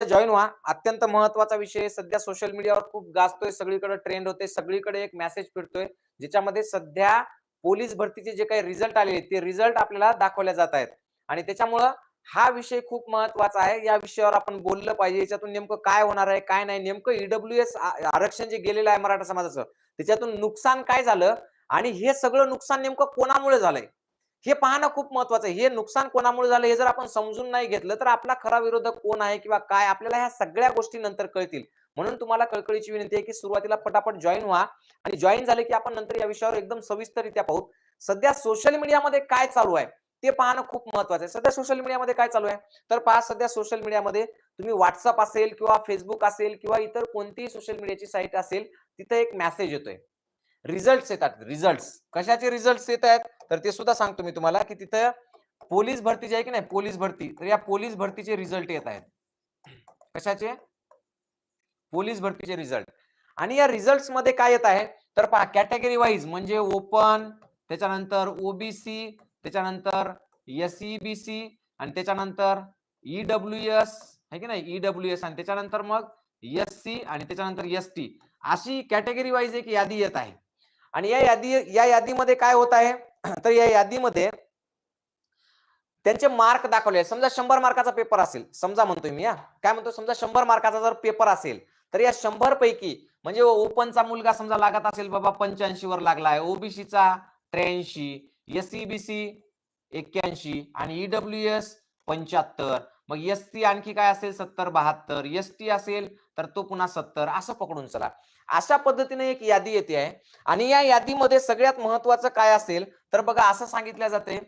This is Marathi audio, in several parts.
जॉईन व्हा. अत्यंत महत्त्वाचा विषय सध्या सोशल मीडियावर खूप गाजतोय. सगळीकडे ट्रेंड होते. सगळीकडे एक मेसेज फिरतोय. ज्याच्यामध्ये सध्या पोलीस भरतीचे जे काही रिझल्ट आले ते रिझल्ट आपल्याला दाखवले जात आहेत. आणि त्याच्यामुळं हा विषय खूप महत्त्वाचा आहे. या विषयावर आपण बोललं पाहिजे. याच्यातून नेमकं काय होणार आहे काय नाही? नेमकं ईडब्ल्यू एस आरक्षण जे गेलेलं आहे मराठा समाजाचं त्याच्यातून नुकसान काय झालं? आणि हे सगळं नुकसान नेमकं कोणामुळे झालंय? हे पाहणं खूप महत्वाचं आहे. हे नुकसान कोणामुळे झालं हे जर आपण समजून नाही घेतलं तर आपला खरा विरोधक कोण आहे किंवा काय? आपल्याला ह्या सगळ्या गोष्टी नंतर कळतील. म्हणून तुम्हाला कळकळीची विनंती आहे की सुरुवातीला पटापट जॉईन व्हा आणि जॉईन झाले की आपण नंतर या विषयावर एकदम सविस्तररित्या पाहू. सध्या सोशल मीडियामध्ये काय चालू आहे? ते पाहणं खूप महत्वाचं आहे. सध्या सोशल मीडियामध्ये काय चालू आहे? तर पहा सध्या सोशल मीडियामध्ये तुम्ही व्हॉट्सअप असेल किंवा फेसबुक असेल किंवा इतर कोणतीही सोशल मीडियाची साईट असेल तिथे एक मेसेज येतोय. रिझल्ट येतात. रिझल्ट कशाचे रिझल्ट येत आहेत? तर ते सुद्धा सांगतो मी तुम्हाला की तिथं पोलीस भरती जी आहे की नाही पोलीस भरती तर या पोलीस भरतीचे रिझल्ट येत आहेत. कशाचे? पोलीस भरतीचे रिझल्ट आणि या रिझल्टमध्ये काय येत आहे? तर पहा कॅटेगरी वाईज म्हणजे ओपन त्याच्यानंतर ओबीसी त्याच्यानंतर एसईबीसी आणि त्याच्यानंतर ईडब्ल्यू एस आहे की नाही? ईडब्ल्यू एस आणि त्याच्यानंतर मग एस सी आणि त्याच्यानंतर एस टी अशी कॅटेगरी वाईज एक यादी येत आहे. आणि या यादी या यादीमध्ये काय होत आहे? तर या यादीमध्ये त्यांचे मार्क दाखवले. समजा शंभर मार्काचा पेपर असेल. समजा म्हणतोय मी या काय म्हणतो? समजा शंभर मार्काचा जर पेपर असेल तर या शंभर पैकी म्हणजे ओपनचा मुलगा समजा लागत असेल बाबा पंच्याऐंशी वर लागला आहे ओबीसीचा त्र्याऐंशी एस बी सी एक्क्याऐंशी आणि ईडब्ल्यू एस पंच्याहत्तर. मग एस सी आणखी काय असेल? सत्तर बहात्तर. एस टी असेल तर तो पुन्हा सत्तर. असं पकडून चला. अशा पद्धतीने एक यादी येते आहे. आणि या यादीमध्ये सगळ्यात महत्वाचं काय असेल तर बघा असं सांगितलं जाते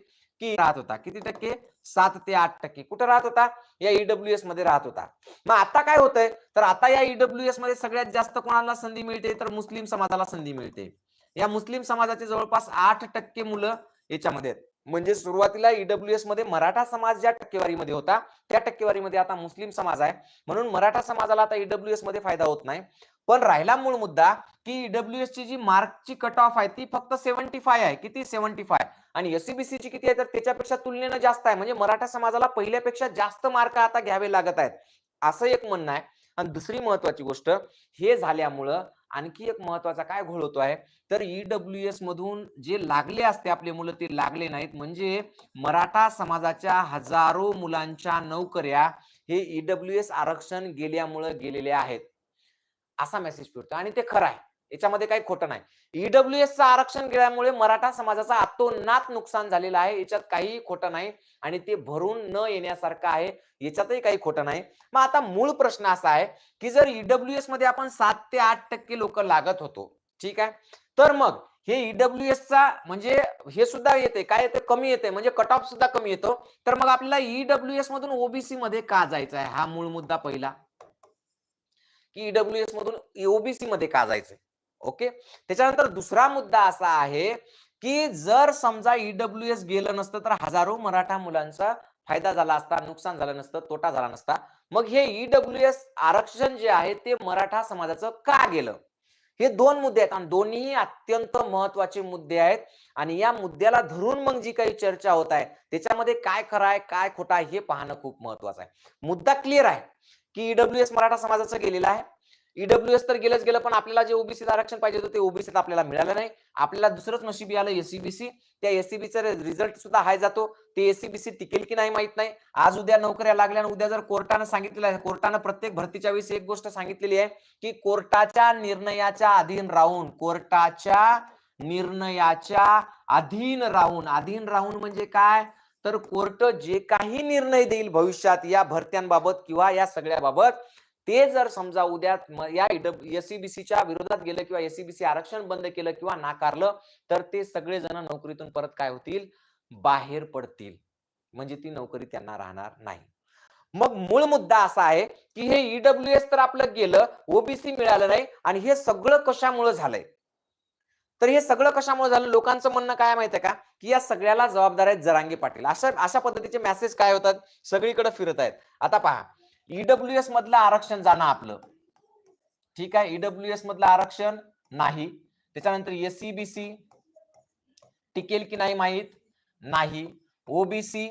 की राहत होता. किती टक्के? सात ते आठ टक्के. कुठे राहत होता? या ईडब्ल्यू एसमध्ये राहत होता. मग आता काय होतंय? तर आता या ईडब्ल्यू एसमध्ये सगळ्यात जास्त कोणाला संधी मिळते? तर मुस्लिम समाजाला संधी मिळते. या मुस्लिम समाजाचे जवळपास आठ टक्के मुलं याच्यामध्ये आहेत. म्हणजे सुरुवातीला ईडब्ल्यू एसमध्ये मराठा समाज ज्या टक्केवारीमध्ये होता त्या टक्केवारीमध्ये आता मुस्लिम समाज आहे. म्हणून मराठा समाजाला आता ईडब्ल्यू एसमध्ये फायदा होत नाही. पण राहिला मूळ मुद्दा की ईडब्ल्यू एस ची जी मार्कची कट ऑफ आहे ती फक्त सेव्हन्टी फाय आहे. किती? सेव्हन्टी फाय आणि एससीबीसी ची किती आहे? तर त्याच्यापेक्षा तुलनेनं जास्त आहे. म्हणजे मराठा समाजाला पहिल्यापेक्षा जास्त मार्क आता घ्यावे लागत आहेत. असं एक म्हणणं आहे. आणि दुसरी महत्वाची गोष्ट हे झाल्यामुळं आणखी एक महत्त्वाचा काय घोळ होतो आहे? तर ईडब्ल्यू एस मधून जे लागले असते आपले मुलं ते लागले नाहीत. म्हणजे मराठा समाजाच्या हजारो मुलांच्या नोकऱ्या हे ईडब्ल्यू एस आरक्षण गेल्यामुळं गेलेले आहेत. असा मेसेज फिरतो आणि ते खरं आहे. याच्यामध्ये काही खोटं नाही. ईडब्ल्यू एसचं आरक्षण गेल्यामुळे मराठा समाजाचा अतोनात नुकसान झालेलं आहे. याच्यात काहीही खोटं नाही. आणि ते भरून न येण्यासारखं आहे. याच्यातही काही खोटं नाही. मग आता मूळ प्रश्न असा आहे की जर ईडब्ल्यू एसमध्ये आपण सात ते आठ टक्के लोक लागत होतो ठीक आहे? तर मग हे ईडब्ल्यू चा म्हणजे हे सुद्धा येते काय येते कमी येते म्हणजे कट ऑफ सुद्धा कमी येतो. तर मग आपल्याला ईडब्ल्यू एस मधून ओबीसी मध्ये का जायचं आहे हा मूळ मुद्दा पहिला. की ईडब्ल्यू एस मधून ओबीसी मध्ये का जायचंय? ओके? त्याच्यानंतर दुसरा मुद्दा असा आहे की जर समजा ईडब्ल्यू एस गेलं नसतं तर हजारो मराठा मुलांचा फायदा झाला असता नुकसान झालं नसतं तोटा झाला नसता. मग हे ईडब्ल्यू एस आरक्षण जे आहे ते मराठा समाजाचं का गेलं? हे दोन मुद्दे आहेत आणि दोन्ही अत्यंत महत्त्वाचे मुद्दे आहेत. आणि या मुद्द्याला धरून मग जी काही चर्चा होत आहे त्याच्यामध्ये काय खरं आहे काय खोटा आहे हे पाहणं खूप महत्वाचं आहे. मुद्दा क्लिअर आहे. की ईडब्ल्यू एस मराठा समाजाचं गेलेलं आहे. ईडब्ल्यू एस तर गेलंच गेलं पण आपल्याला जे ओबीसी आरक्षण पाहिजे होतं ते ओबीसीत आपल्याला मिळालं नाही. आपल्याला दुसरंच नशिबी आलं एसीबीसी त्या एसीबीचा रिझल्ट सुद्धा हाय जातो. ते एसीबीसी टिकेल की नाही माहीत नाही. आज उद्या नोकऱ्या लागल्या आणि उद्या जर कोर्टानं सांगितलेलं आहे कोर्टानं प्रत्येक भरतीच्या वेळेस एक गोष्ट सांगितलेली आहे की कोर्टाच्या निर्णयाच्या अधीन राहून कोर्टाच्या निर्णयाच्या अधीन राहून अधीन राहून म्हणजे काय? तर कोर्ट जे काही निर्णय देईल भविष्यात या भरत्यांबाबत किंवा या सगळ्याबाबत ते जर समजा उद्या या एसीबीसीच्या विरोधात गेलं किंवा एसीबीसी आरक्षण बंद केलं किंवा नाकारलं तर ते सगळे जण नोकरीतून परत काय होतील? बाहेर पडतील. म्हणजे ती नोकरी त्यांना राहणार नाही. मग मूळ मुद्दा असा आहे की हे ईडब्ल्यू एस तर आपलं गेलं ओबीसी मिळालं नाही आणि हे सगळं कशामुळे झालंय? तर हे सगळं कशामुळे झालं? लोकांचं म्हणणं काय माहितीये का? की या सगळ्याला जबाबदार आहेत जरांगे पाटील. अशा अशा पद्धतीचे मेसेज काय होतात? सगळीकडे फिरत आहेत. आता पहा ईडब्ल्यू एस मधलं आरक्षण जाणं आपलं. ठीक आहे? ईडब्ल्यू एस मधलं आरक्षण नाही. त्याच्यानंतर एससीबीसी टिकेल की नाही माहीत? नाही. ओबीसी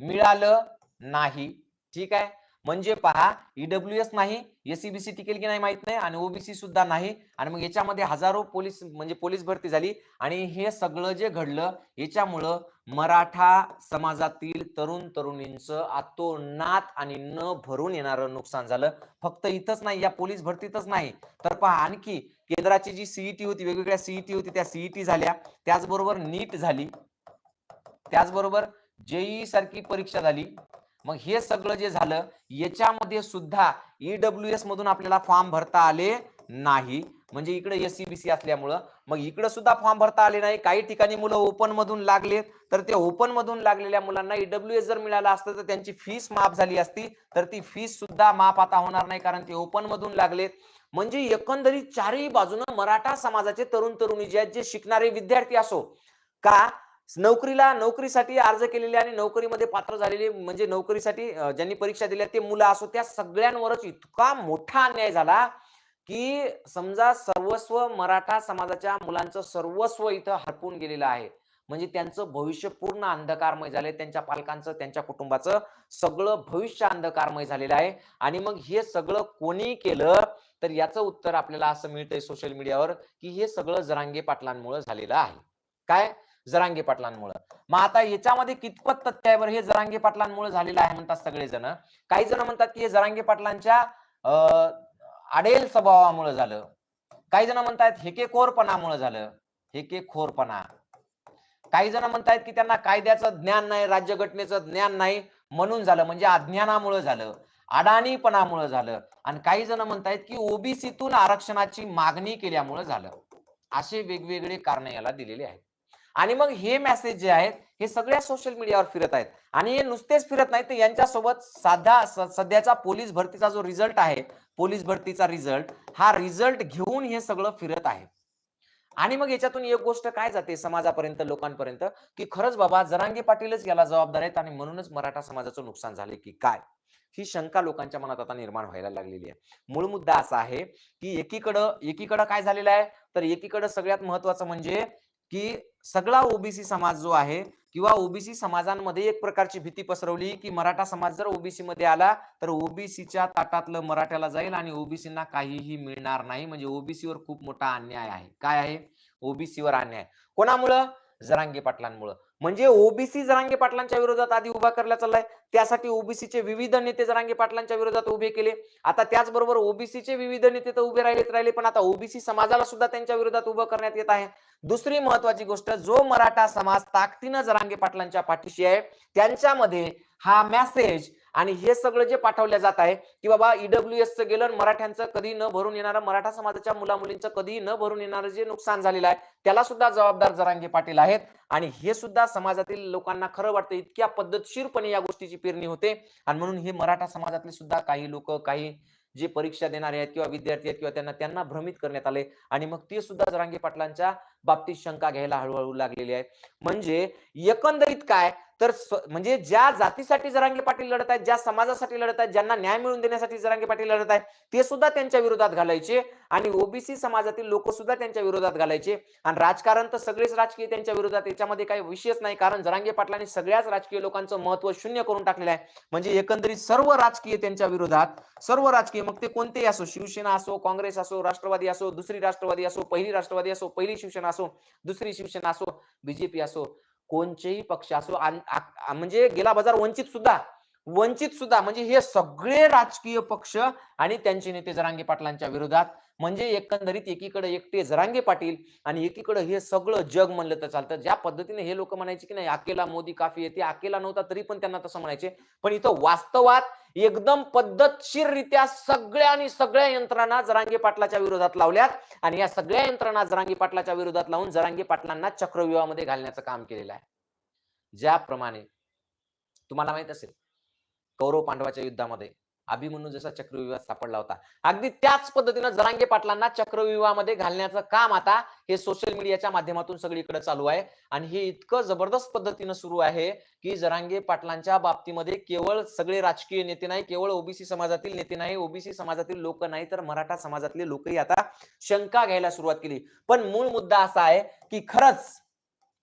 मिळालं नाही. ठीक आहे? म्हणजे पहा ईडब्ल्यू एस नाही एससीबीसी टिकेल की नाही माहीत नाही आणि ओबीसी सुद्धा नाही. आणि मग याच्यामध्ये हजारो पोलीस म्हणजे पोलीस भरती झाली. आणि हे सगळं जे घडलं याच्यामुळं मराठा समाजातील तरुण तरुणींचं आतोनात आणि न भरून येणारं नुकसान झालं. फक्त इथंच नाही या पोलीस भरतीतच नाही. तर पहा आणखी केंद्राची जी सीईटी होती वेगवेगळ्या सीईटी होती त्या सीईटी झाल्या. त्याचबरोबर नीट झाली. त्याचबरोबर जेई सारखी परीक्षा झाली. मग हे सगळं जे झालं याच्यामध्ये सुद्धा ईडब्ल्यू एस मधून आपल्याला फॉर्म भरता आले नाही. म्हणजे इकडे एससीबीसी असल्यामुळं. मग इकडे सुद्धा फॉर्म भरता आले नाही. काही ठिकाणी मुलं ओपन मधून लागलेत. तर ते ओपन मधून लागलेल्या मुलांना ईडब्ल्यू एस जर मिळालं असतं तर त्यांची फीस माफ झाली असती. तर ती फीस सुद्धा माफ आता होणार नाही कारण ते ओपन मधून लागलेत. म्हणजे एकंदरीत चारही बाजूनं मराठा समाजाचे तरुण तरुणी जे आहेत जे शिकणारे विद्यार्थी असो का नोकरीला नोकरीसाठी अर्ज केलेले आणि नोकरीमध्ये पात्र झालेले म्हणजे नोकरीसाठी ज्यांनी परीक्षा दिल्या ते मुलं असो त्या सगळ्यांवरच इतका मोठा अन्याय झाला की समजा सर्वस्व मराठा समाजाच्या मुलांचं सर्वस्व इथं हरपून गेलेलं आहे. म्हणजे त्यांचं भविष्य पूर्ण अंधकारमय झालंय त्यांच्या पालकांचं त्यांच्या कुटुंबाचं सगळं भविष्य अंधकारमय झालेलं आहे. आणि मग हे सगळं कोणी केलं? तर याचं उत्तर आपल्याला असं मिळतंय सोशल मीडियावर की हे सगळं जरांगे पाटलांमुळे झालेलं आहे. काय? जरांगे पाटलांमुळं. मग आता याच्यामध्ये कितपत तथ्य आहे बरं हे जरांगे पाटलांमुळे झालेलं आहे म्हणतात सगळेजण. काही जण म्हणतात की हे जरांगे पाटलांच्या अं, आडेल स्वभावामुळे झालं. काही जण म्हणतात हेकेखोरपणामुळे झालं. हेकेखोरपणा काही जण म्हणतायत की त्यांना कायद्याचं ज्ञान नाही राज्यघटनेचं ज्ञान नाही म्हणून झालं. म्हणजे अज्ञानामुळे झालं. अडाणीपणामुळे झालं. आणि काही जण म्हणतायत की ओबीसीतून आरक्षणाची मागणी केल्यामुळे झालं. असे वेगवेगळे कारण याला दिलेले आहेत. आणि मग हे मेसेज जे आहेत हे सगळ्या सोशल मीडियावर फिरत आहेत. आणि हे नुसतेच फिरत नाहीत तर यांच्यासोबत साधा सध्याचा पोलीस भरतीचा जो रिझल्ट आहे पोलीस भरतीचा रिझल्ट हा रिझल्ट घेऊन हे सगळं फिरत आहे. आणि मग याच्यातून एक गोष्ट काय जाते समाजापर्यंत लोकांपर्यंत की खरंच बाबा जरांगे पाटीलच याला जबाबदार आहेत आणि म्हणूनच मराठा समाजाचं नुकसान झाले की काय? ही शंका लोकांच्या मनात आता निर्माण व्हायला लागलेली आहे. मूळ मुद्दा असा आहे की एकीकडं एकीकडं काय झालेलं आहे? तर एकीकडं सगळ्यात महत्वाचं म्हणजे की सगळा ओबीसी समाज जो आहे किंवा ओबीसी समाजांमध्ये एक प्रकारची भीती पसरवली की मराठा समाज जर ओबीसी मध्ये आला तर ओबीसीच्या ताटातलं मराठ्याला जाईल आणि ओबीसींना काहीही मिळणार नाही. म्हणजे ओबीसीवर खूप मोठा अन्याय आहे. काय आहे? ओबीसीवर अन्याय. कोणामुळं? जरांगे पाटलांमुळं. म्हणजे ओबीसी जरांगे पाटलांच्या विरोधात आधी उभा करला चाललाय. त्यासाठी ओबीसीचे विविध नेते जरांगे पाटलांच्या विरोधात उभे केले. आता त्याचबरोबर ओबीसीचे विविध नेते तर उभे राहिलेत राहिले पण आता ओबीसी समाजाला सुद्धा त्यांच्या विरोधात उभं करण्यात येत आहे. दुसरी महत्वाची गोष्ट जो मराठा समाज ताकदीनं जरांगे पाटलांच्या पाठीशी आहे त्यांच्यामध्ये हा मेसेज आणि हे सगळं जे पाठवलं जात आहे की बाबा ईडब्ल्यू एसचं गेलं मराठ्यांचं कधी न भरून येणारं मराठा समाजाच्या मुला मुलींचं कधी न भरून येणारं जे नुकसान झालेलं आहे त्याला सुद्धा जबाबदार जरांगे पाटील आहेत. आणि हे सुद्धा समाजातील लोकांना खरं वाटतं इतक्या पद्धतशीरपणे या गोष्टीची पेरणी होते. आणि म्हणून हे मराठा समाजातले सुद्धा काही लोक काही जे परीक्षा देणारे आहेत किंवा विद्यार्थी आहेत किंवा त्यांना त्यांना भ्रमित करण्यात आले. आणि मग ते सुद्धा जरांगे पाटलांच्या बाबतीत शंका घ्यायला हळूहळू लागलेली आहे. म्हणजे एकंदरीत काय तर म्हणजे ज्या जातीसाठी जरांगे पाटील लढत आहेत ज्या समाजासाठी लढत आहेत ज्यांना न्याय मिळवून देण्यासाठी जरांगे पाटील लढत आहेत ते सुद्धा त्यांच्या विरोधात घालायचे आणि ओबीसी समाजातील लोक सुद्धा त्यांच्या विरोधात घालायचे. आणि राजकारण तर सगळेच राजकीय त्यांच्या विरोधात याच्यामध्ये काही विषयच नाही कारण जरांगे पाटलांनी सगळ्याच राजकीय लोकांचं महत्त्व शून्य करून टाकलेलं आहे. म्हणजे एकंदरीत सर्व राजकीय त्यांच्या विरोधात सर्व राजकीय मग ते कोणतेही असो शिवसेना असो काँग्रेस असो राष्ट्रवादी असो दुसरी राष्ट्रवादी असो पहिली राष्ट्रवादी असो पहिली शिवसेना असो दुसरी शिवसेना असो बीजेपी असो कोणतेही पक्ष असो म्हणजे गेला बाजार वंचित सुद्धा वंचित सुद्धा म्हणजे हे सगळे राजकीय पक्ष आणि त्यांचे नेते जरांगे पाटलांच्या विरोधात म्हणजे एकंदरीत एकीकडे एकटे जरांगे पाटील आणि एकीकडे हे सगळं जग म्हणलं तर चालतं. ज्या पद्धतीने हे लोक म्हणायचे की नाही अकेला मोदी काफी येते अकेला नव्हता तरी पण त्यांना तसं म्हणायचे. पण इथं वास्तवात एकदम पद्धतशीररित्या सगळ्या आणि सगळ्या यंत्रणा जरांगे पाटलाच्या विरोधात लावल्यात आणि या सगळ्या यंत्रणा जरांगे पाटलाच्या विरोधात लावून जरांगे पाटलांना चक्रव्यूहामध्ये घालण्याचं काम केलेलं आहे. ज्याप्रमाणे तुम्हाला माहीत असेल कौरव पांडवाच्या युद्धामध्ये. अभिमन्यू जसा चक्रव्यूहात सापडला होता. अगदी त्याच पद्धतीनं जरांगे पाटलांना चक्रव्यूहामध्ये घालण्याचं काम आता हे सोशल मीडियाच्या माध्यमातून सगळीकडे चालू आहे. आणि हे इतकं जबरदस्त पद्धतीनं सुरू आहे की जरांगे पाटलांच्या बाबतीमध्ये केवळ सगळे राजकीय नेते नाही केवळ ओबीसी समाजातील नेते नाही ओबीसी समाजातील लोक नाही तर मराठा समाजातले लोकही आता शंका घ्यायला सुरुवात केली. पण मूळ मुद्दा असा आहे की खरंच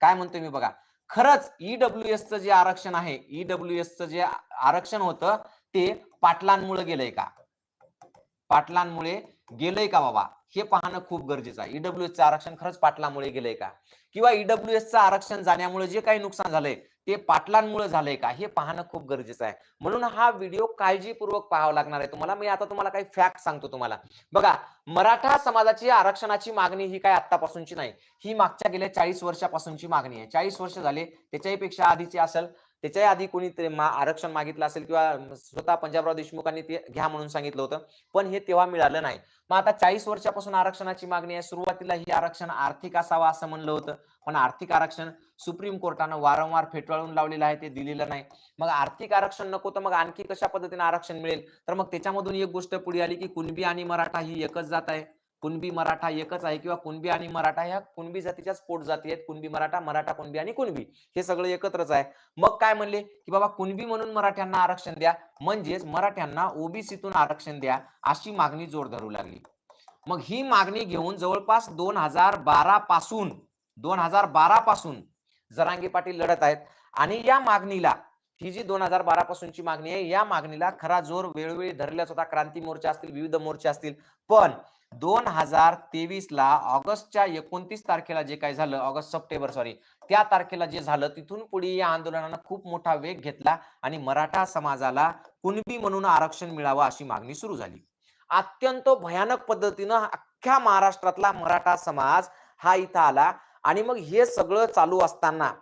काय म्हणतोय मी बघा खरंच ईडब्ल्यू चं जे आरक्षण आहे ईडब्ल्यू चं जे आरक्षण होतं ते पाटलांमुळे गेलंय का? पाटलांमुळे गेलंय का बाबा? हे पाहणं खूप गरजेचं आहे. ईडब्ल्यू एसचं आरक्षण खरंच पाटलांमुळे गेलंय का? किंवा ईडब्ल्यू एसचं आरक्षण जाण्यामुळे जे काही नुकसान झालंय ते पाटलांमुळे झालंय का? हे पाहणं खूप गरजेचं आहे. म्हणून हा व्हिडिओ काळजीपूर्वक पाहावा लागणार आहे तुम्हाला. मी आता तुम्हाला काही फॅक्ट सांगतो तुम्हाला. बघा मराठा समाजाची आरक्षणाची मागणी ही काय आतापासूनची नाही. ही मागच्या गेल्या चाळीस वर्षापासूनची मागणी आहे. चाळीस वर्ष झाले त्याच्याही पेक्षा आधीची असेल. त्याच्याही आधी कोणीतरी मा- आरक्षण मागितलं असेल किंवा स्वतः पंजाबराव देशमुखांनी ते घ्या म्हणून सांगितलं होतं. पण हे तेव्हा मिळालं नाही. मग आता चाळीस वर्षापासून आरक्षणाची मागणी आहे. सुरुवातीला ही आरक्षण आर्थिक असावं असं म्हणलं होतं. पण आर्थिक आरक्षण सुप्रीम कोर्टानं वारंवार फेटाळून लावलेलं आहे. ते दिलेलं नाही. मग आर्थिक आरक्षण नको तर मग आणखी कशा पद्धतीने आरक्षण मिळेल? तर मग त्याच्यामधून एक गोष्ट पुढे आली की कुणबी आणि मराठा ही एकच जात आहे. कुणबी मराठा एकच आहे किंवा कुणबी आणि मराठा ह्या कुणबी जातीच्याच पोट जाती आहेत. कुणबी मराठा मराठा कुणबी आणि कुणबी. हे सगळं एकत्रच आहे. मग काय म्हणले? की बाबा कुणबी म्हणून मराठ्यांना आरक्षण द्या. म्हणजेच मराठ्यांना ओबीसीतून आरक्षण द्या अशी मागणी जोर धरू लागली. मग ही मागणी घेऊन जवळपास दोन हजार बारा पासून दोन हजार बारा पासून जरांगे पाटील लढत आहेत. आणि या मागणीला ही जी दोन हजार बारा पासूनची मागणी आहे या मागणीला खरा जोर वेळोवेळी धरल्याच होता. क्रांती मोर्चा असतील विविध मोर्चे असतील. पण दोन हजार तेवीस ला ऑगस्टच्या एकोणतीस तारखेला जे काय झालं ऑगस्ट सप्टेंबर सॉरी त्या तारखेला जे झालं तिथून पुढे या आंदोलनानं खूप मोठा वेग घेतला आणि मराठा समाजाला कुणबी म्हणून आरक्षण मिळावं अशी मागणी सुरू झाली. अत्यंत भयानक पद्धतीनं अख्ख्या महाराष्ट्रातला मराठा समाज हा इथं आला आणि मग हे सगळं चालू असताना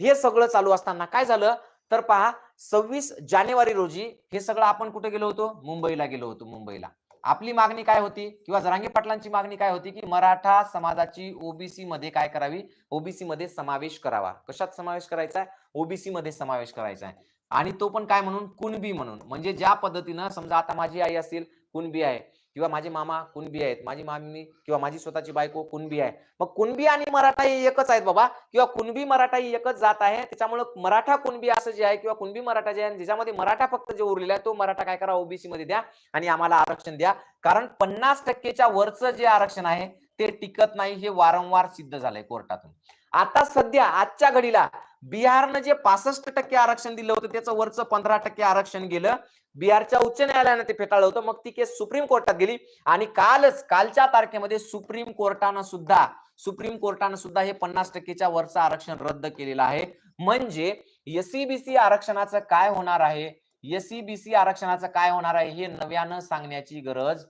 हे सगळं चालू असताना काय झालं? तर पहा सव्वीस जानेवारी रोजी हे सगळं आपण कुठे गेलो होतो? मुंबईला गेलो होतो मुंबईला. आपली मागणी काय होती? किंवा जरांगे पाटलांची मागणी काय होती की मराठा समाजाची ओबीसी मध्ये काय करावी? ओबीसी मध्ये समावेश करावा. कशात समावेश करायचा आहे? ओबीसी मध्ये समावेश करायचा आहे. आणि तो पण काय म्हणून? कुणबी म्हणून. म्हणजे ज्या पद्धतीनं समजा आता माझी आई असेल कुणबी आहे. किंवा माझे मामा कुणबी आहेत माझी मामी किंवा माझी स्वतःची बायको कुणबी आहे. मग कुणबी आणि मराठा हे एकच आहेत बाबा. किंवा कुणबी मराठा ही एकच जात आहे. त्याच्यामुळे मराठा कुणबी असं जे आहे किंवा कुणबी मराठा जे आहे ज्याच्यामध्ये मराठा फक्त जे उरलेला आहे तो मराठा काय करा? ओबीसी मध्ये द्या आणि आम्हाला आरक्षण द्या. कारण पन्नास टक्केच्या वरचं जे आरक्षण आहे ते टिकत नाही हे वारंवार सिद्ध झालंय कोर्टातून. आता सध्या आजच्या घडीला बिहारनं जे पासष्ट टक्के आरक्षण दिलं होतं त्याचं वरचं पंधरा टक्के आरक्षण गेलं. बिहारच्या उच्च न्यायालयानं ते फेटाळलं होतं मग ती केस सुप्रीम कोर्टात गेली. आणि कालच कालच्या तारखेमध्ये सुप्रीम कोर्टानं सुद्धा सुप्रीम कोर्टानं सुद्धा हे पन्नास टक्केच्या वरचं आरक्षण रद्द केलेलं आहे. म्हणजे एसईबीसी आरक्षणाचं काय होणार आहे? एसईबीसी आरक्षणाचं काय होणार आहे हे नव्यानं सांगण्याची गरज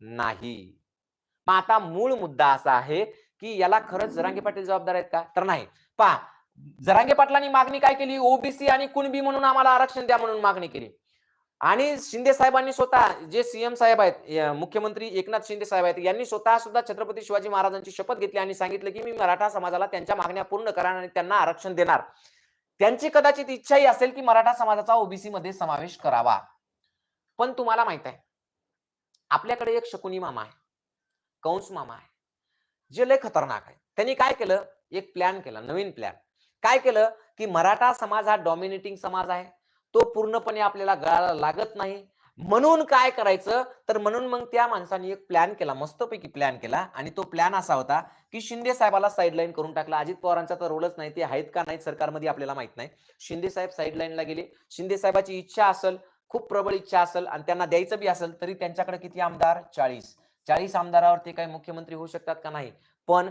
नाही. मग आता मूळ मुद्दा असा आहे की याला खरंच जरांगे पाटील जबाबदार आहेत का? तर नाही. पहा जरांगे पाटलांनी मागणी काय केली? ओबीसी आणि कुणबी म्हणून आम्हाला आरक्षण द्या म्हणून मागणी केली. आणि शिंदे साहेबांनी स्वतः जे सीएम साहेब आहेत मुख्यमंत्री एकनाथ शिंदे साहेब आहेत यांनी स्वतः सुद्धा छत्रपती शिवाजी महाराजांची शपथ घेतली आणि सांगितलं की मी मराठा समाजाला त्यांच्या मागण्या पूर्ण करणार आणि त्यांना आरक्षण देणार. त्यांची कदाचित इच्छाही असेल की मराठा समाजाचा ओबीसी मध्ये समावेश करावा. पण तुम्हाला माहीत आहे आपल्याकडे एक शकुनी मामा आहे. कंस मामा आहे. जे लय खतरनाक आहे. त्यांनी काय केलं? एक प्लॅन केला नवीन प्लॅन काय केलं? की मराठा समाज हा डॉमिनेटिंग समाज आहे. तो पूर्णपणे आपल्याला गळाला लागत नाही. म्हणून काय करायचं? तर म्हणून मग त्या माणसाने एक प्लॅन केला मस्तपैकी प्लॅन केला आणि तो प्लॅन असा होता की शिंदे साहेबाला साईडलाईन करून टाकला. अजित पवारांचा तर रोलच नाही. ते आहेत का नाहीत सरकारमध्ये आपल्याला माहीत नाही. शिंदे साहेब साईडलाईनला गेले. शिंदे साहेबाची इच्छा असेल खूप प्रबळ इच्छा असेल आणि त्यांना द्यायचं बी असेल तरी त्यांच्याकडे किती आमदार? चाळीस. चाळीस आमदारावर ते काही मुख्यमंत्री होऊ शकतात का नाही? पण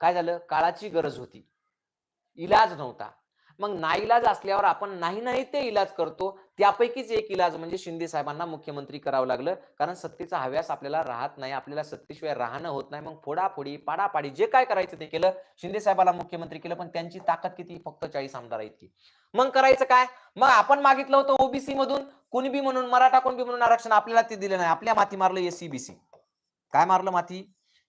काय झालं? काळाची गरज होती. इलाज नव्हता. मग नाईलाज असल्यावर आपण नाही नाही ते इलाज करतो त्यापैकीच एक इलाज म्हणजे शिंदे साहेबांना मुख्यमंत्री करावं लागलं. कारण सत्तेचा हव्यास आपल्याला राहत नाही आपल्याला सत्तेशिवाय राहणं होत नाही. मग फोडाफोडी पाडापाडी जे काय करायचं ते केलं शिंदे साहेबाला मुख्यमंत्री केलं पण त्यांची ताकद किती? फक्त चाळीस आमदार इतकी मग करायचं काय? मग आपण मागितलं होतं ओबीसी मधून. कुणबी म्हणून मराठा कुणबी म्हणून आरक्षण आपल्याला ते दिलं नाही. आपल्या माती मारलं एसीबीसी काय मारलं माती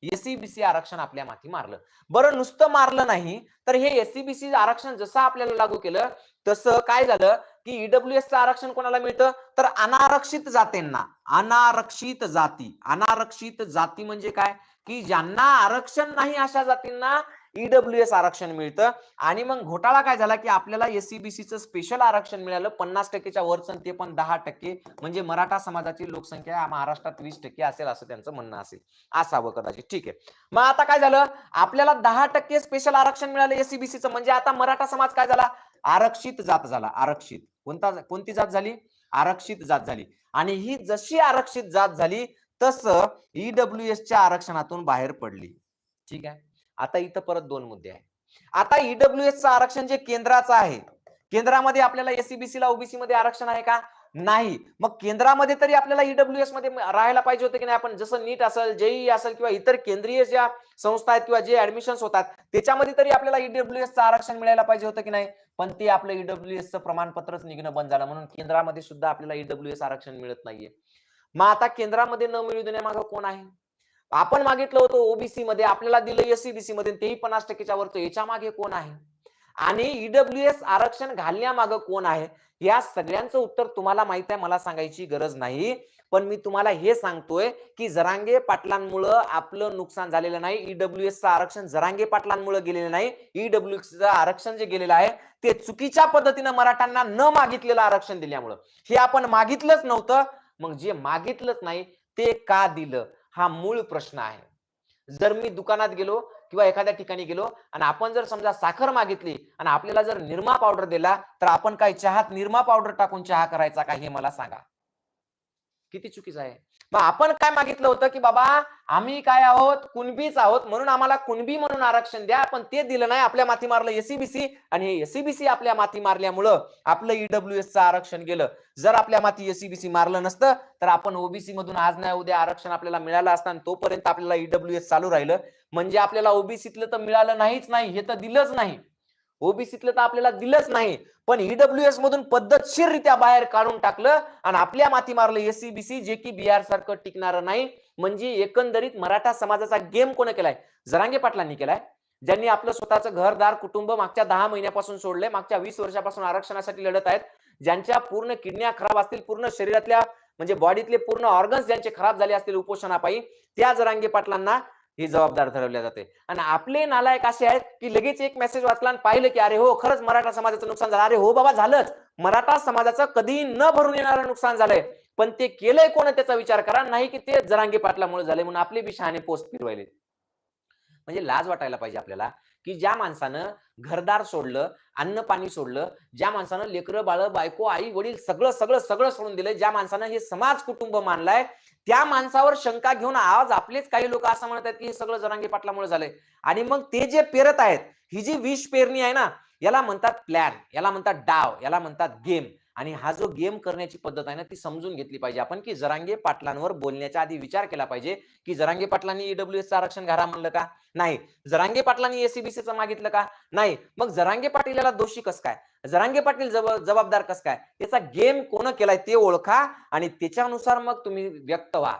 एससीबीसी आरक्षण आपल्या माथी मारलं. बरं नुसतं मारलं नाही तर हे एससीबीसी आरक्षण जसं आपल्याला लागू केलं तसं काय झालं की ईडब्ल्यू एसचं आरक्षण कोणाला मिळतं? तर अनारक्षित जातींना. अनारक्षित जाती. अनारक्षित जाती म्हणजे काय? की ज्यांना आरक्षण नाही अशा जातींना ईडब्ल्यू एस आरक्षण मिळतं. आणि मग घोटाळा काय झाला की आपल्याला एससीबीसीचं स्पेशल आरक्षण मिळालं पन्नास टक्केच्या वरचं ते पण दहा टक्के. म्हणजे मराठा समाजाची लोकसंख्या महाराष्ट्रात वीस टक्के असेल असं त्यांचं म्हणणं असेल. असावं कदाचित. ठीक आहे. मग आता काय झालं? आपल्याला दहा टक्के स्पेशल आरक्षण मिळालं एससीबीसीचं म्हणजे आता मराठा समाज काय झाला? आरक्षित जात झाला. आरक्षित. कोणता कोणती जात झाली? आरक्षित जात झाली. आणि ही जशी आरक्षित जात झाली तसं ईडब्ल्यू च्या आरक्षणातून बाहेर पडली. ठीक आहे? आता इथं परत दोन मुद्दे आहे आता ईडब्ल्यू चं आरक्षण जे केंद्राचं आहे केंद्रामध्ये आपल्याला एससीबीसी ला ओबीसी मध्ये आरक्षण आहे का? नाही. मग केंद्रामध्ये तरी आपल्याला ईडब्ल्यू मध्ये राहायला पाहिजे होते की नाही? आपण जसं नीट असेल जेई असेल किंवा इतर केंद्रीय ज्या संस्था आहेत किंवा जे ऍडमिशन होतात त्याच्यामध्ये तरी आपल्याला ईडब्ल्यू चं आरक्षण मिळायला पाहिजे होतं की नाही? पण ते आपलं ईडब्ल्यू एसचं प्रमाणपत्रच निघणं बंद झालं. म्हणून केंद्रामध्ये सुद्धा आपल्याला ईडब्ल्यू आरक्षण मिळत नाहीये. मग आता केंद्रामध्ये न मिळू देण्यामागं कोण आहे? आपण मागितलं होतं ओबीसी मध्ये आपल्याला दिलं एससीबीसी मध्ये तेही पन्नास टक्केच्या वरचं. याच्या मागे कोण आहे? आणि ईडब्ल्यू एस आरक्षण घालण्यामागं कोण आहे? या सगळ्यांचं उत्तर तुम्हाला माहीत आहे मला सांगायची गरज नाही. पण मी तुम्हाला हे सांगतोय की जरांगे पाटलांमुळं आपलं नुकसान झालेलं नाही. ईडब्ल्यू एसचं आरक्षण जरांगे पाटलांमुळं गेलेलं नाही. ईडब्ल्यू एसचं आरक्षण जे गेलेलं आहे ते चुकीच्या पद्धतीनं मराठ्यांना न मागितलेलं आरक्षण दिल्यामुळं. हे आपण मागितलंच नव्हतं. मग जे मागितलंच नाही ते का दिलं? हा मूळ प्रश्न आहे. जर मी दुकानात गेलो किंवा एखाद्या ठिकाणी गेलो आणि आपण जर समजा साखर मागितली आणि आपल्याला जर निरमा पावडर दिला तर आपण काय चहात निरमा पावडर टाकून चहा करायचा का हे मला सांगा. किती चुकीचं आहे. मग आपण काय मागितलं होतं की बाबा आम्ही काय आहोत कुणबीच आहोत म्हणून आम्हाला कुणबी म्हणून आरक्षण द्या पण ते दिलं नाही. आपल्या माथी मारलं एसीबीसी आणि हे एसीबीसी आपल्या माथी मारल्यामुळं आपलं ईडब्ल्यू चं आरक्षण गेलं. जर आपल्या माथी एसीबीसी मारलं नसतं तर आपण ओबीसी मधून आज नाही उद्या आरक्षण आपल्याला मिळालं असतं आणि तोपर्यंत आपल्याला ईडब्ल्यू चालू राहिलं. म्हणजे आपल्याला ओबीसीतलं तर मिळालं नाहीच नाही हे तर दिलंच नाही. ओबीसीतलं तर आपल्याला दिलंच नाही. पण ईडब्ल्यू एस मधून पद्धतशीररित्या बाहेर काढून टाकलं आणि आपल्या माथी मारलं एससीबीसी जे की बिहार सारखं टिकणारं नाही. म्हणजे एकंदरीत मराठा समाजाचा गेम कोण केलाय? जरांगे पाटलांनी केलाय. ज्यांनी आपलं स्वतःचं घरदार कुटुंब मागच्या दहा महिन्यापासून सोडले मागच्या वीस वर्षापासून आरक्षणासाठी लढत आहेत. ज्यांच्या पूर्ण किडन्या खराब असतील पूर्ण शरीरातल्या म्हणजे बॉडीतले पूर्ण ऑर्गन्स ज्यांचे खराब झाले असतील उपोषणापायी त्या जरांगे पाटलांना ही जबाबदार ठरवल्या जाते. आणि आपले नालायक असे आहेत की लगेच एक मेसेज वाचला आणि पाहिलं की अरे हो खरंच मराठा समाजाचं नुकसान झालं. अरे हो बाबा झालंच. मराठा समाजाचं कधी न भरून येणारं नुकसान झालंय. पण ते केलंय कोण त्याचा विचार करा. नाही की ते जरांगी पाटलामुळे झाले म्हणून आपले बी शहाणे पोस्ट फिरवायले म्हणजे लाज वाटायला पाहिजे आपल्याला की ज्या माणसानं घरदार सोडलं अन्न पाणी सोडलं ज्या माणसानं लेकरं बाळ बायको आई वडील सगळं सगळं सगळं सोडून दिलं ज्या माणसानं हे समाज कुटुंब मानलाय त्या माणसावर शंका घेऊन आज आपलेच काही लोक असं म्हणत आहेत की हे सगळं जरांगी पाटलामुळे झालंय. आणि मग ते जे पेरत आहेत ही जी विष पेरणी आहे ना याला म्हणतात प्लॅन याला म्हणतात डाव याला म्हणतात गेम आणि हा जो गेम करण्याची पद्धत आहे ना ती समजून घेतली पाहिजे. आपण की जरांगे पाटलांवर बोलण्याच्या आधी विचार केला पाहिजे की जरांगे पाटलांनी ईडब्ल्यू एसचं आरक्षण घरा म्हणलं का? नाही. जरांगे पाटलांनी एसीबीसीचं मागितलं का? नाही. मग जरांगे पाटील याला दोषी कस काय? जरांगे पाटील जब- जबाबदार कस काय? याचा गेम कोण केलाय ते ओळखा आणि त्याच्यानुसार मग तुम्ही व्यक्त व्हा.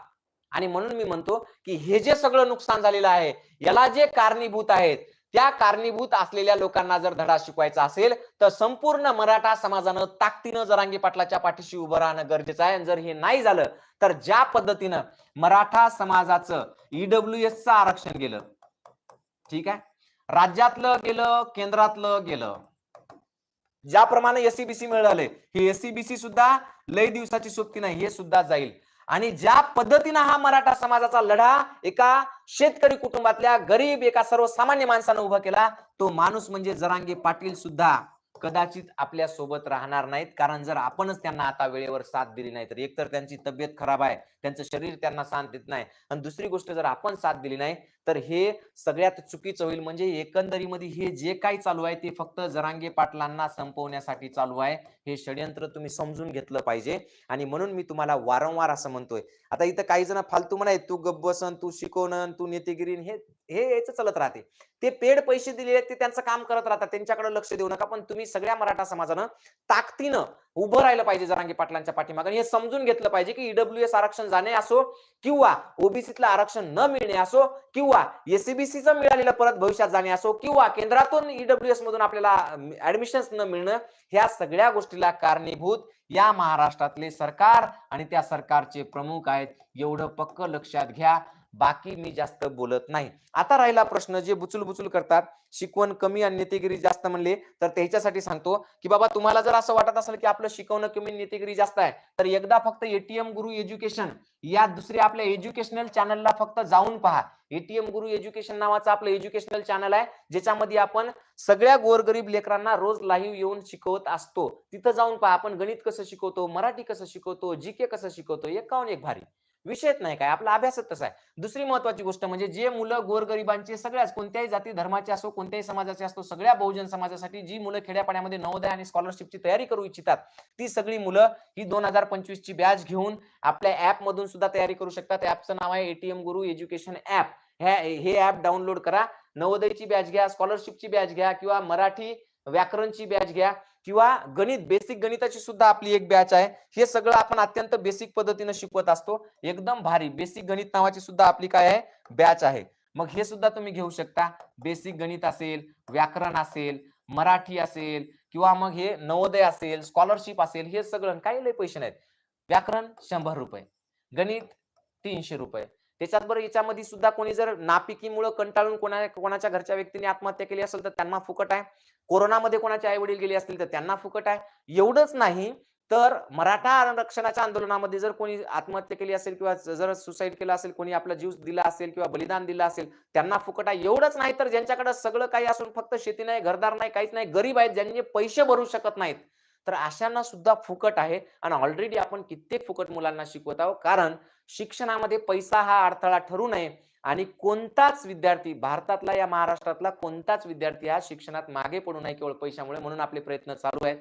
आणि म्हणून मी म्हणतो की हे जे सगळं नुकसान झालेलं आहे याला जे कारणीभूत आहेत त्या कारणीभूत असलेल्या लोकांना जर धडा शिकवायचा असेल तर संपूर्ण मराठा समाजानं ताकदीनं जरांगी पाटलाच्या पाठीशी उभं राहणं गरजेचं आहे. आणि जर हे नाही झालं तर ज्या पद्धतीनं मराठा समाजाचं ईडब्ल्यू चं आरक्षण गेलं ठीक आहे? राज्यातलं गेलं केंद्रातलं गेलं. ज्याप्रमाणे एससीबीसी मिळाले हे एससीबीसी सुद्धा लय दिवसाची सोबती नाही हे सुद्धा जाईल. आणि ज्या पद्धतीनं हा मराठा समाजाचा लढा एका शेतकरी कुटुंबातल्या गरीब एका सर्वसामान्य माणसानं उभा केला तो माणूस म्हणजे जरांगे पाटील सुद्धा. कदाचित आपल्यासोबत राहणार नाहीत कारण जर आपणच त्यांना आता वेळेवर साथ दिली नाही तर एकतर त्यांची तब्येत खराब आहे त्यांचं शरीर त्यांना साथ देत नाही. आणि दुसरी गोष्ट जर आपण साथ दिली नाही तर हे सगळ्यात चुकीचं होईल. म्हणजे एकंदरीमध्ये हे जे काही चालू आहे ते फक्त जरांगे पाटलांना संपवण्यासाठी चालू आहे. हे षडयंत्र तुम्ही समजून घेतलं पाहिजे. आणि म्हणून मी तुम्हाला वारंवार असं म्हणतोय. आता इथं काही जण फालतू म्हणाय तू गब्बसन तू शिकवणन तू नेतेगिरी हे हे याचं चालत राहते. ते पेड पैसे दिलेले ते त्यांचं काम करत राहतात. त्यांच्याकडे लक्ष देऊ नका. पण तुम्ही सगळ्या मराठा समाजानं ताकदीनं उभं राहिलं पाहिजे जरांगे पाटलांच्या पाठीमागे. आणि हे समजून घेतलं पाहिजे की ईडब्ल्यू एस आरक्षण जाणे असो किंवा ओबीसीतलं आरक्षण न मिळणे असो किंवा एसीबीसीचं मिळालेलं परत भविष्यात जाणे असो किंवा केंद्रातून ईडब्ल्यू एस मधून आपल्याला ऍडमिशन्स न मिळणं ह्या सगळ्या गोष्टीला कारणीभूत या महाराष्ट्रातले सरकार आणि त्या सरकारचे प्रमुख आहेत. एवढं पक्क लक्षात घ्या. बाकी मी जास्त बोलत नाही. आता राहिला प्रश्न जे बुचुल बुचुल करतात शिकवण कमी आणि नेतेगिरी जास्त म्हणले तर त्याच्यासाठी सांगतो की बाबा तुम्हाला जर असं वाटत असेल की आपलं शिकवणं कमी नेतेगिरी जास्त आहे तर एकदा फक्त एटीएम गुरु एज्युकेशन या दुसऱ्या आपल्या एज्युकेशनल चॅनलला फक्त जाऊन पहा. एटीएम गुरु एज्युकेशन नावाचं आपलं एज्युकेशनल चॅनल आहे ज्याच्यामध्ये आपण सगळ्या गोरगरीब लेकरांना रोज लाईव्ह येऊन शिकवत असतो. तिथं जाऊन पहा आपण गणित कसं शिकवतो मराठी कसं शिकवतो जी के कसं शिकवतो एकाहून एक भारी. विषयच नाही काय आपला अभ्यासच तसा आहे. दुसरी महत्वाची गोष्ट म्हणजे जे मुलं गोरगरिबांची सगळ्याच कोणत्याही जाती धर्माचे असो कोणत्याही समाजाचे असतो सगळ्या बहुजन समाजासाठी जी मुलं खेड्यापाड्यामध्ये नवोदय आणि स्कॉलरशिपची तयारी करू इच्छितात ती सगळी मुलं ही दोन हजार पंचवीस ची बॅच घेऊन आपल्या ऍप मधून सुद्धा तयारी करू शकतात. ऍपचं नाव आहे एटीएम गुरु एज्युकेशन ऍप हे ऍप डाउनलोड करा. नवोदयची बॅच घ्या स्कॉलरशिपची बॅच घ्या किंवा मराठी व्याकरणची बॅच घ्या. किंवा गणित बेसिक गणिताची सुद्धा आपली एक बॅच आहे. हे सगळं आपण अत्यंत बेसिक पद्धतीने शिकवत असतो. एकदम भारी. बेसिक गणित नावाची सुद्धा आपली काय आहे? बॅच आहे. मग हे सुद्धा तुम्ही घेऊ शकता. बेसिक गणित असेल व्याकरण असेल मराठी असेल किंवा मग हे नवोदय असेल स्कॉलरशिप असेल हे सगळं काही लय पैसे नाहीत. व्याकरण शंभर रुपये. गणित तीनशे रुपये. त्याच्यात बरं याच्यामध्ये सुद्धा कोणी जर नापिकीमुळे कंटाळून कोणा कोणाच्या घरच्या व्यक्तीने आत्महत्या केली असेल तर त्यांना फुकट आहे. कोरोनामध्ये कोणाचे आई वडील गेले असतील तर त्यांना फुकट आहे. एवढंच नाही तर मराठा आरक्षणाच्या आंदोलनामध्ये जर कोणी आत्महत्या केली असेल किंवा जर सुसाईड केला असेल कोणी आपला जीव दिला असेल किंवा बलिदान दिलं असेल त्यांना फुकट आहे. एवढंच नाही तर ज्यांच्याकडे सगळं काही असून फक्त शेती नाही घरदार नाही काहीच नाही गरीब आहेत ज्यांनी पैसे भरू शकत नाहीत. तर अशांना सुद्धा फुकट आहे आणि ऑलरेडी आपण कित्येक फुकट मुलांना शिकवत आहोत. कारण शिक्षणामध्ये पैसा हा अडथळा ठरू नये आणि कोणताच विद्यार्थी भारतातला या महाराष्ट्रातला कोणताच विद्यार्थी हा शिक्षणात मागे पडू नये केवळ पैशामुळे म्हणून आपले प्रयत्न चालू आहेत.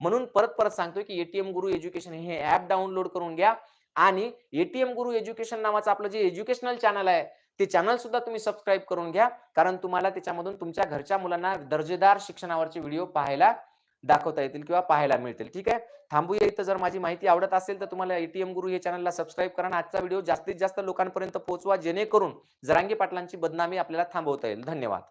म्हणून परत परत सांगतोय की एटीएम गुरु एज्युकेशन हे ऍप डाउनलोड करून घ्या आणि एटीएम गुरु एज्युकेशन नावाचं आपलं जे एज्युकेशनल चॅनल आहे ते चॅनल सुद्धा तुम्ही सबस्क्राईब करून घ्या. कारण तुम्हाला त्याच्यामधून तुमच्या घरच्या मुलांना दर्जेदार शिक्षणावरचे व्हिडिओ पाहायला दाखवता येतील किंवा पाहायला मिळतील. ठीक आहे? थांबूया इथं. जर माझी माहिती आवडत असेल तर तुम्हाला एटीएम गुरु हे चॅनलला सबस्क्राईब करा आणि आजचा व्हिडिओ जास्तीत जास्त लोकांपर्यंत पोहोचवा जेणेकरून जरांगी पाटलांची बदनामी आपल्याला थांबवता येईल. धन्यवाद.